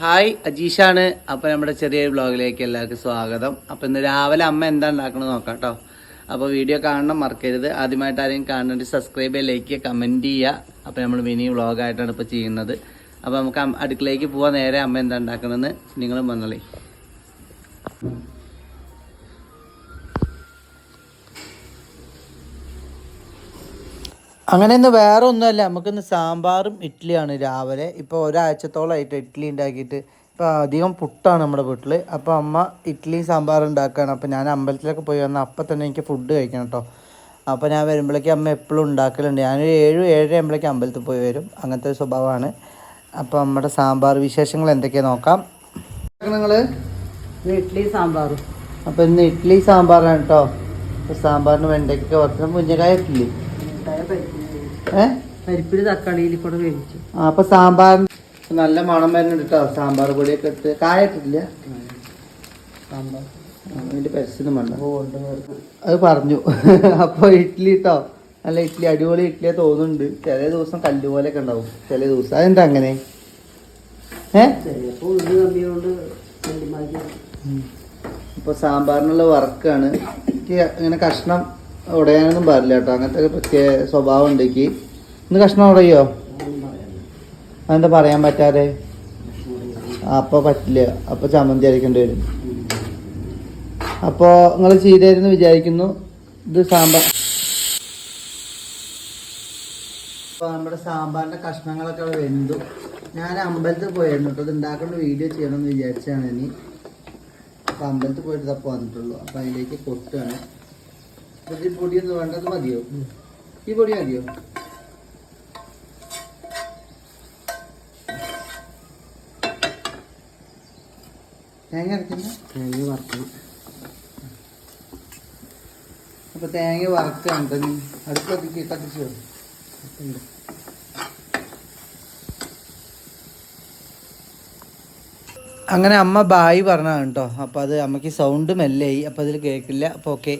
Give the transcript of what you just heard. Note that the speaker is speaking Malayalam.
ഹായ് അജീഷാണ്. അപ്പോൾ നമ്മുടെ ചെറിയ ബ്ലോഗിലേക്ക് എല്ലാവർക്കും സ്വാഗതം. അപ്പോൾ ഇന്ന് രാവിലെ അമ്മ എന്താ ഉണ്ടാക്കണമെന്ന് നോക്കാം കേട്ടോ അപ്പോൾ വീഡിയോ കാണണം മറക്കരുത്. ആദ്യമായിട്ട് ആരെയും കാണുന്നുണ്ട് സബ്സ്ക്രൈബ് ചെയ്യുക ലൈക്ക് ചെയ്യുക കമന്റ് ചെയ്യുക. അപ്പോൾ നമ്മൾ മിനി വ്ളോഗായിട്ടാണ് ഇപ്പോൾ ചെയ്യുന്നത്. അപ്പോൾ നമുക്ക് അടുക്കളയിലേക്ക് പോവാൻ നേരെ അമ്മ എന്താ ഉണ്ടാക്കണമെന്ന് നിങ്ങളും വന്നോളി. അങ്ങനെ ഇന്ന് വേറെ ഒന്നുമല്ല നമുക്കിന്ന് സാമ്പാറും ഇഡ്ഡലിയാണ് രാവിലെ. ഇപ്പോൾ ഒരാഴ്ചത്തോളമായിട്ട് ഇഡ്ഡലി ഉണ്ടാക്കിയിട്ട് ഇപ്പോൾ അധികം പുട്ടാണ് നമ്മുടെ വീട്ടിൽ. അപ്പോൾ അമ്മ ഇഡ്ഡലി സാമ്പാറും ഉണ്ടാക്കുകയാണ്. അപ്പോൾ ഞാൻ അമ്പലത്തിലൊക്കെ പോയി വന്നാൽ അപ്പം തന്നെ എനിക്ക് ഫുഡ് കഴിക്കണം കേട്ടോ. അപ്പോൾ ഞാൻ വരുമ്പോഴേക്കും അമ്മ എപ്പോഴും ഉണ്ടാക്കലുണ്ട്. ഞാനൊരു ഏഴ് ഏഴര ആകുമ്പോഴേക്കും അമ്പലത്തിൽ പോയി വരും. അങ്ങനത്തെ ഒരു സ്വഭാവമാണ്. അപ്പോൾ നമ്മുടെ സാമ്പാർ വിശേഷങ്ങൾ എന്തൊക്കെയാണ് നോക്കാം. നിങ്ങൾ ഇഡ്ഡലി സാമ്പാറും. അപ്പോൾ ഇന്ന് ഇഡ്ഡലി സാമ്പാറാണ് കേട്ടോ. അപ്പോൾ സാമ്പാറിന് വെണ്ടയ്ക്കൊക്കെ വറുത്ത മുഞ്ഞക്കായ ഇഡ്ഡലി പരിപ്പിൽ തക്കാളിയിൽ കൂടെ വേവിച്ചു. ആ അപ്പൊ സാമ്പാർ നല്ല മണം വരുന്നുണ്ട് കേട്ടോ സാമ്പാർ പൊടിയൊക്കെ ഇട്ട്. കായ ഇട്ടിട്ടില്ല? സാമ്പാർ. ആ, അതിന്റെ പരസ്യം വേണ്ട. അത് പറഞ്ഞു. അപ്പൊ ഇഡ്ഡലി കേട്ടോ നല്ല ഇഡ്ഡലി അടിപൊളി ഇഡ്ഡലിയെ തോന്നുന്നുണ്ട്. ചില ദിവസം കല്ല് പോലെയൊക്കെ ഉണ്ടാവും. ചില ദിവസം. അതെന്താ അങ്ങനെ? ഇപ്പൊ സാമ്പാറിനുള്ള വർക്കാണ്. എനിക്ക് ഇങ്ങനെ കഷ്ണം ഉടയാനൊന്നും പാടില്ല കേട്ടോ. അങ്ങനത്തെ പ്രത്യേക സ്വഭാവം ഉണ്ടെങ്കിൽ ഇന്ന് കഷ്ണം ഉടയോ അതെന്താ പറയാൻ പറ്റാതെ? അപ്പോൾ പറ്റില്ല. അപ്പോൾ ചമ്മന്തി അരക്കേണ്ടി വരും. അപ്പോൾ നിങ്ങൾ ചെയ്തായിരുന്നു വിചാരിക്കുന്നു. ഇത് സാമ്പാർ. അപ്പോൾ നമ്മുടെ സാമ്പാറിന്റെ കഷ്ണങ്ങളൊക്കെ അവിടെ വെന്തു. ഞാൻ അമ്പലത്തിൽ പോയിരുന്നു കേട്ടോ. ഇത് ഉണ്ടാക്കേണ്ട വീഡിയോ ചെയ്യണമെന്ന് വിചാരിച്ചാണ് ഇനി. അപ്പോൾ അമ്പലത്തിൽ പോയിട്ട് തപ്പ് വന്നിട്ടുള്ളൂ. അപ്പോൾ അതിലേക്ക് കൊട്ടുകയാണ്. ഈ പൊടിയൊന്നും വേണ്ടത് മതിയോ? ഈ പൊടി മതിയോ? തേങ്ങ അരക്കുന്ന തേങ്ങ വറുക്കണം. അപ്പൊ തേങ്ങ വറുക്കാണ് അടുത്ത് കത്തിക്ക് കത്തിച്ചോ അങ്ങനെ അമ്മ ബായി പറഞ്ഞതാണ് കേട്ടോ. അപ്പോൾ അത് അമ്മയ്ക്ക് സൗണ്ട് മെല്ലായി അപ്പോൾ അതിൽ കേൾക്കില്ല. അപ്പോൾ ഓക്കെ